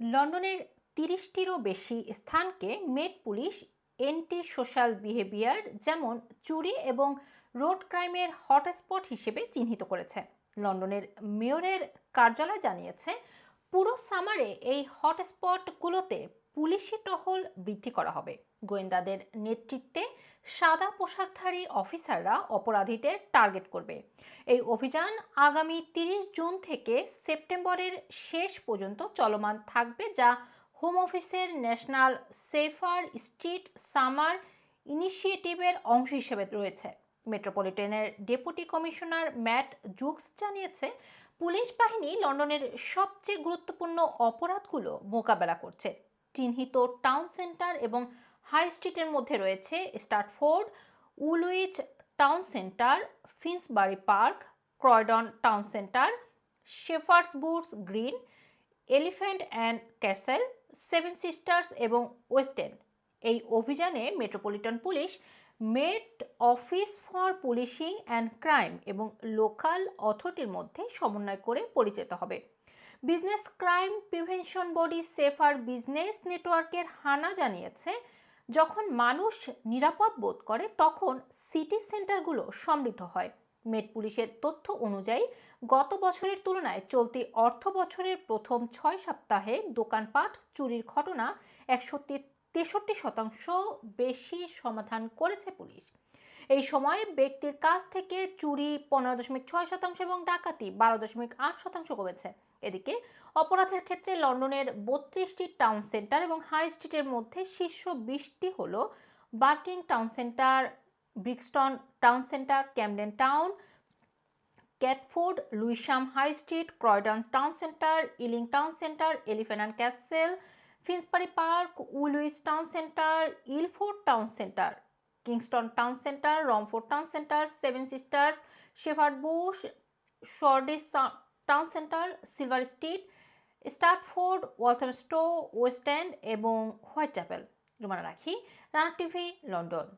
লন্ডনের তিরিশটিরও বেশি স্থানকে Met police, anti social behaviour যেমন চুরি এবং রোড ক্রাইমের হটস্পট হিসেবে চিহ্নিত করেছে। লন্ডনের মেয়রের কার্যালয় জানিয়েছে, পুরো সামারে এই হটস্পটগুলোতে পুলিশি টহল বৃদ্ধি করা হবে। গোয়েন্দাদের নেতৃত্বে সাদা পোশাকধারী অফিসাররা অপরাধীদের টার্গেট করবে। এই অভিযান আগামী তিরিশ জুন থেকে সেপ্টেম্বরের শেষ পর্যন্ত চলমান থাকবে, যা হোম অফিসের ন্যাশনাল সেফার স্ট্রিট সামার ইনিশিয়েটিভের অংশ হিসেবে রয়েছে। মেট্রোপলিটনের ডেপুটি কমিশনার ম্যাট জুকস জানিয়েছে, পুলিশ বাহিনী লন্ডনের সবচেয়ে গুরুত্বপূর্ণ অপরাধগুলো মোকাবেলা করছে। চিহ্নিত টাউন সেন্টার এবং হাই স্ট্রিটের মধ্যে রয়েছে Stratford Woolwich town centre, Finsbury Park, Croydon town centre Shepherd's Bush Green, Elephant and Castle, Seven Sisters এবং ওয়েস্ট এন্ড। এই অভিযানে Metropolitan police Met office for policing and crime এবং লোকাল অথরিটির মধ্যে সমন্বয় করে পরিচিত হবে। Business crime prevention body safer business নেটওয়ার্কের হানা জানিয়েছে যখন মানুষ নিরাপদ বোধ করে, তখন সিটি সেন্টারগুলো সমৃদ্ধ হয়। মেট পুলিশের তথ্য অনুযায়ী, গত বছরের তুলনায় চলতি অর্থ বছরের প্রথম ছয় সপ্তাহে দোকানপাট চুরির ঘটনা একশো তেষট্টি শতাংশ বেশি সমাধান করেছে পুলিশ। এই সময় ব্যক্তির কাছ থেকে চুরি পনেরো দশমিক ছয় শতাংশ এবং ডাকাতি বারো দশমিক আট শতাংশ কমেছে। এদিকে অপরাধের ক্ষেত্রে লন্ডনের বত্রিশটি টাউন সেন্টার এবং হাই স্ট্রিটের মধ্যে শীর্ষ বিশটি হল Barking town centre, Brixton town centre, Camden Town, Catford Lewisham high street, Croydon town centre, Ealing town centre, Elephant Castle Finsbury Park Woolwich town centre Ilford town centre Kingston town centre Romford town centre Seven Sisters Shepherd's Bush Shoreditch town centre Silver Street Stratford Walthamstow West End এবং Whitechapel Rumana Rakhi. Rana TV, London.